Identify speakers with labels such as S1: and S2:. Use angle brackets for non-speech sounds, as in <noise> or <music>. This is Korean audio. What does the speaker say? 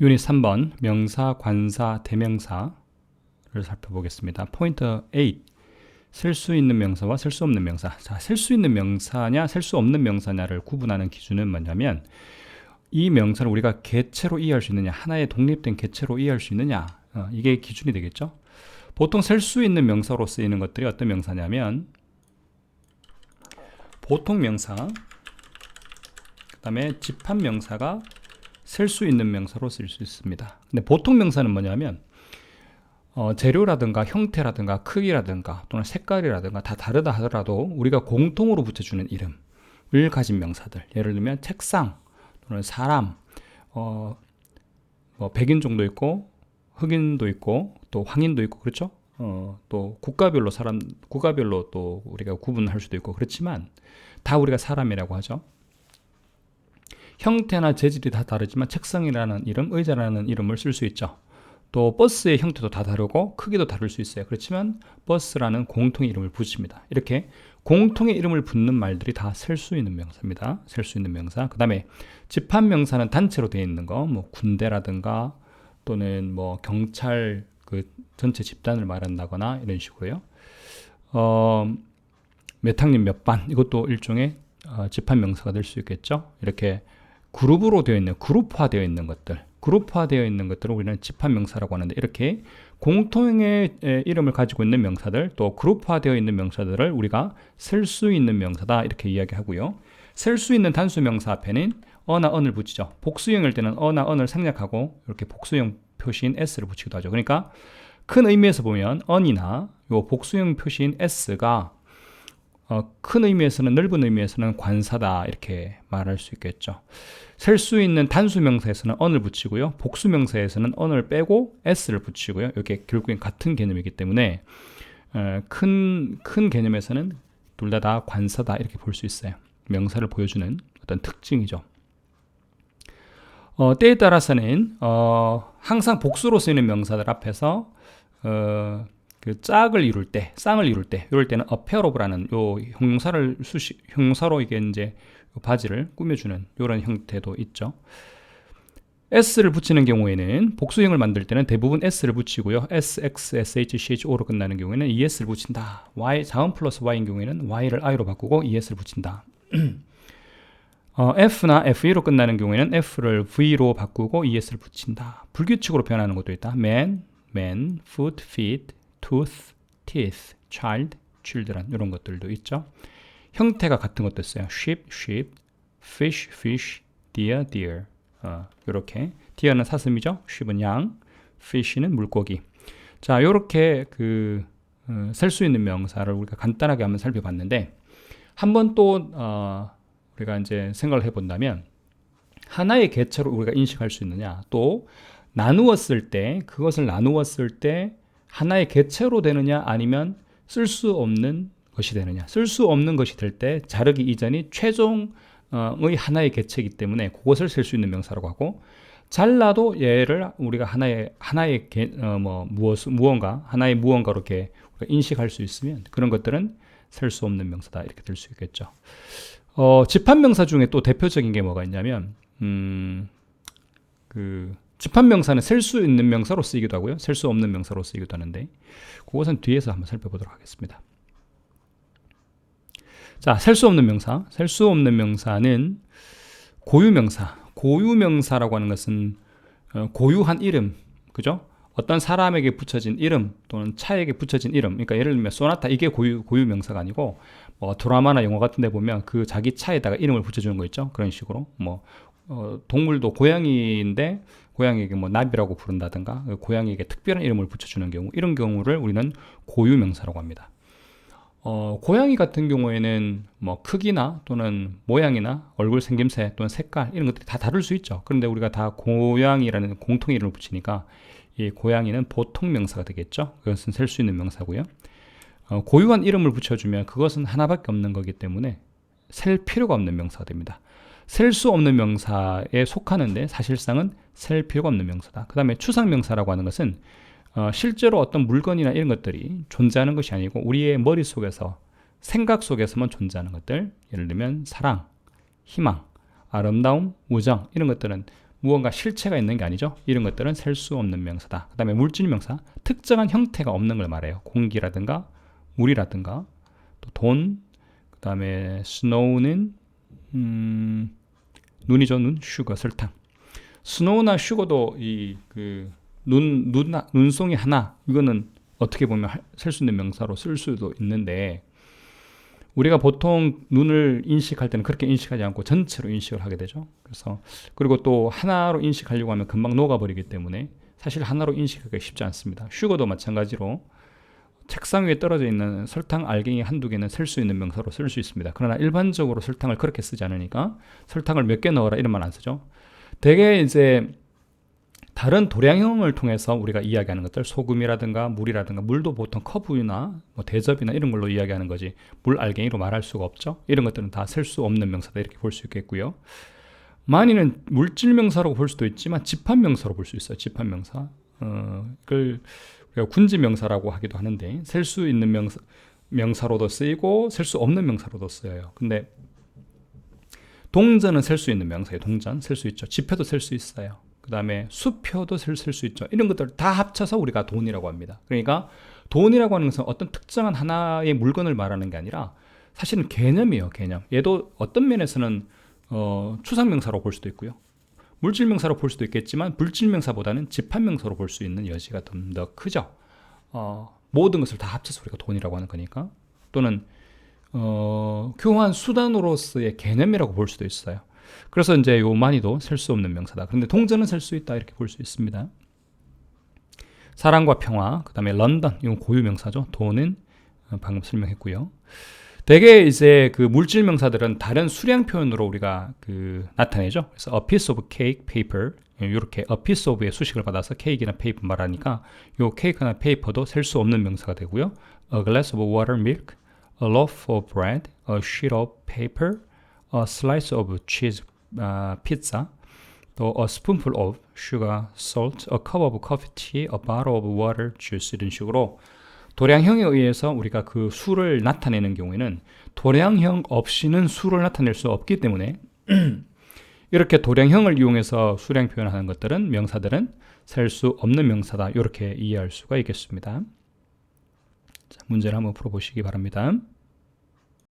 S1: 유닛 3번 명사, 관사, 대명사를 살펴보겠습니다. 포인트 8. 쓸 수 있는 명사와 쓸 수 없는 명사. 자, 쓸 수 있는 명사냐, 쓸 수 없는 명사냐를 구분하는 기준은 뭐냐면 이 명사를 우리가 개체로 이해할 수 있느냐, 하나의 독립된 개체로 이해할 수 있느냐, 어, 이게 기준이 되겠죠. 보통 쓸 수 있는 명사로 쓰이는 것들이 어떤 명사냐면 보통 명사, 그 다음에 집합 명사가 쓸 수 있는 명사로 쓸 수 있습니다. 근데 보통 명사는 뭐냐면 어, 재료라든가 형태라든가 크기라든가 또는 색깔이라든가 다 다르다 하더라도 우리가 공통으로 붙여주는 이름을 가진 명사들. 예를 들면 책상 또는 사람 어, 뭐 백인종도 있고 흑인도 있고 또 황인도 있고 그렇죠? 어, 또 국가별로 사람 국가별로 또 우리가 구분할 수도 있고 그렇지만 다 우리가 사람이라고 하죠 형태나 재질이 다 다르지만 책상이라는 이름 의자라는 이름을 쓸 수 있죠 또 버스의 형태도 다 다르고 크기도 다를 수 있어요. 그렇지만 버스라는 공통의 이름을 붙입니다. 이렇게 공통의 이름을 붙는 말들이 다 셀 수 있는 명사입니다. 셀 수 있는 명사. 그 다음에 집합 명사는 단체로 되어 있는 거, 뭐 군대라든가 또는 뭐 경찰 그 전체 집단을 말한다거나 이런 식으로요. 어, 몇 학년 몇 반 이것도 일종의 어, 집합 명사가 될 수 있겠죠. 이렇게 그룹으로 되어 있는 그룹화 되어 있는 것들 그룹화 되어 있는 것들을 우리는 집합 명사라고 하는데 이렇게 공통의 이름을 가지고 있는 명사들 또 그룹화 되어 있는 명사들을 우리가 쓸 수 있는 명사다 이렇게 이야기하고요. 쓸 수 있는 단수 명사 앞에는 어나 언을 붙이죠. 복수형일 때는 어나 언을 생략하고 이렇게 복수형 표시인 s를 붙이기도 하죠. 그러니까 큰 의미에서 보면 언이나 요 복수형 표시인 s가 어, 큰 의미에서는 넓은 의미에서는 관사다 이렇게 말할 수 있겠죠. 셀 수 있는 단수 명사에서는 언을 붙이고요. 복수 명사에서는 언을 빼고 s를 붙이고요. 이게 결국엔 같은 개념이기 때문에 큰큰 어, 개념에서는 둘 다 다 관사다 이렇게 볼 수 있어요. 명사를 보여주는 어떤 특징이죠. 어, 때에 따라서는 어, 항상 복수로 쓰이는 명사들 앞에서 어, 그 짝을 이룰 때, 쌍을 이룰 때, 이럴 때는 어페어로브라는 요 형용사를 수시, 형용사로 이게 이제 바지를 꾸며주는 이런 형태도 있죠. s를 붙이는 경우에는 복수형을 만들 때는 대부분 s를 붙이고요. s, x, s, h, c, h, o로 끝나는 경우에는 es를 붙인다. y, 자음 플러스 y인 경우에는 y를 i로 바꾸고 es를 붙인다. <clears throat> 어, f나 fe로 끝나는 경우에는 f를 v로 바꾸고 es를 붙인다. 불규칙으로 변하는 것도 있다. man, man, foot, feet, tooth, teeth, child, children 이런 것들도 있죠. 형태가 같은 것도 있어요. sheep, sheep, fish, fish, deer, deer. 어, 이렇게 deer는 사슴이죠. sheep은 양, fish는 물고기. 자, 이렇게 그 어, 셀수 있는 명사를 우리가 간단하게 한번 살펴봤는데 한번 또 어, 우리가 이제 생각을 해본다면 하나의 개체로 우리가 인식할 수 있느냐 또 나누었을 때 그것을 나누었을 때 하나의 개체로 되느냐 아니면 쓸 수 없는 것이 되느냐 쓸 수 없는 것이 될 때 자르기 이전이 최종의 하나의 개체이기 때문에 그것을 쓸 수 있는 명사라고 하고 잘라도 얘를 우리가 하나의 하나의 개, 어, 뭐 무엇 무언가 하나의 무언가로 이렇게 인식할 수 있으면 그런 것들은 셀 수 없는 명사다 이렇게 될 수 있겠죠. 어, 집합 명사 중에 또 대표적인 게 뭐가 있냐면 음, 그 집합명사는 셀 수 있는 명사로 쓰이기도 하고요. 셀 수 없는 명사로 쓰이기도 하는데 그것은 뒤에서 한번 살펴보도록 하겠습니다. 자, 셀 수 없는 명사. 셀 수 없는 명사는 고유명사. 고유명사라고 하는 것은 어, 고유한 이름, 그죠? 어떤 사람에게 붙여진 이름 또는 차에게 붙여진 이름. 그러니까 예를 들면 소나타 이게 고유 고유 명사가 아니고 뭐 드라마나 영화 같은 데 보면 그 자기 차에다가 이름을 붙여 주는 거 있죠. 그런 식으로. 뭐 어, 동물도 고양이인데 고양이에게 뭐 나비라고 부른다든가 고양이에게 특별한 이름을 붙여주는 경우 이런 경우를 우리는 고유명사라고 합니다. 어, 고양이 같은 경우에는 뭐 크기나 또는 모양이나 얼굴 생김새 또는 색깔 이런 것들이 다 다를 수 있죠. 그런데 우리가 다 고양이라는 공통 이름을 붙이니까 이 고양이는 보통 명사가 되겠죠. 그것은 셀 수 있는 명사고요. 어, 고유한 이름을 붙여주면 그것은 하나밖에 없는 거기 때문에 셀 필요가 없는 명사가 됩니다. 셀 수 없는 명사에 속하는데 사실상은 셀 필요가 없는 명사다. 그 다음에 추상 명사라고 하는 것은 어, 실제로 어떤 물건이나 이런 것들이 존재하는 것이 아니고 우리의 머릿속에서 생각 속에서만 존재하는 것들 예를 들면 사랑, 희망, 아름다움, 우정 이런 것들은 무언가 실체가 있는 게 아니죠. 이런 것들은 셀 수 없는 명사다. 그 다음에 물질 명사, 특정한 형태가 없는 걸 말해요. 공기라든가 물이라든가 또 돈, 그 다음에 snow는 음, 눈이죠, 눈, 슈거, 설탕. 스노우나 슈거도 이 그 눈, 눈, 눈송이 하나 이거는 어떻게 보면 셀 수 있는 명사로 쓸 수도 있는데 우리가 보통 눈을 인식할 때는 그렇게 인식하지 않고 전체로 인식을 하게 되죠. 그래서 그리고 또 하나로 인식하려고 하면 금방 녹아버리기 때문에 사실 하나로 인식하기 쉽지 않습니다. 슈거도 마찬가지로 책상 위에 떨어져 있는 설탕 알갱이 한두 개는 셀 수 있는 명사로 쓸 수 있습니다. 그러나 일반적으로 설탕을 그렇게 쓰지 않으니까 설탕을 몇 개 넣어라 이런 말 안 쓰죠. 대개 이제 다른 도량형을 통해서 우리가 이야기하는 것들 소금이라든가 물이라든가 물도 보통 컵이나 뭐 대접이나 이런 걸로 이야기하는 거지 물 알갱이로 말할 수가 없죠. 이런 것들은 다 셀 수 없는 명사다 이렇게 볼 수 있겠고요. 많이는 물질 명사라고 볼 수도 있지만 집합 명사로 볼 수 있어요. 집합 명사. 어, 우리가 군지 명사라고 하기도 하는데 셀 수 있는 명사 명사로도 쓰이고 셀 수 없는 명사로도 쓰여요. 근데 동전은 셀 수 있는 명사예요. 동전 셀 수 있죠. 지표도 셀 수 있어요. 그 다음에 수표도 셀 수 있죠. 이런 것들 다 합쳐서 우리가 돈이라고 합니다. 그러니까 돈이라고 하는 것은 어떤 특정한 하나의 물건을 말하는 게 아니라 사실은 개념이에요. 개념. 얘도 어떤 면에서는 어, 추상명사로 볼 수도 있고요. 물질명사로 볼 수도 있겠지만 물질명사보다는 집합명사로 볼 수 있는 여지가 좀 더 크죠. 어, 모든 것을 다 합쳐서 우리가 돈이라고 하는 거니까 또는 어, 교환 수단으로서의 개념이라고 볼 수도 있어요. 그래서 이제 요 많이도 셀 수 없는 명사다. 그런데 동전은 셀 수 있다 이렇게 볼 수 있습니다. 사랑과 평화, 그 다음에 런던, 이건 고유 명사죠. 돈은 어, 방금 설명했고요. 대개 이제 그 물질 명사들은 다른 수량 표현으로 우리가 그 나타내죠. 그래서 a piece of cake, paper 이렇게 a piece of의 수식을 받아서 케이크나 페이퍼 말하니까 요 케이크나 페이퍼도 셀 수 없는 명사가 되고요. a glass of water, milk, a loaf of bread, a sheet of paper, a slice of cheese, 아, pizza, 또 a spoonful of sugar, salt, a cup of coffee, tea, a bottle of water, juice 이런 식으로 도량형에 의해서 우리가 그 수를 나타내는 경우에는 도량형 없이는 수를 나타낼 수 없기 때문에 <clears throat> 이렇게 도량형을 이용해서 수량 표현하는 것들은 명사들은 셀 수 없는 명사다 이렇게 이해할 수가 있겠습니다. 자, 문제를 한번 풀어보시기 바랍니다.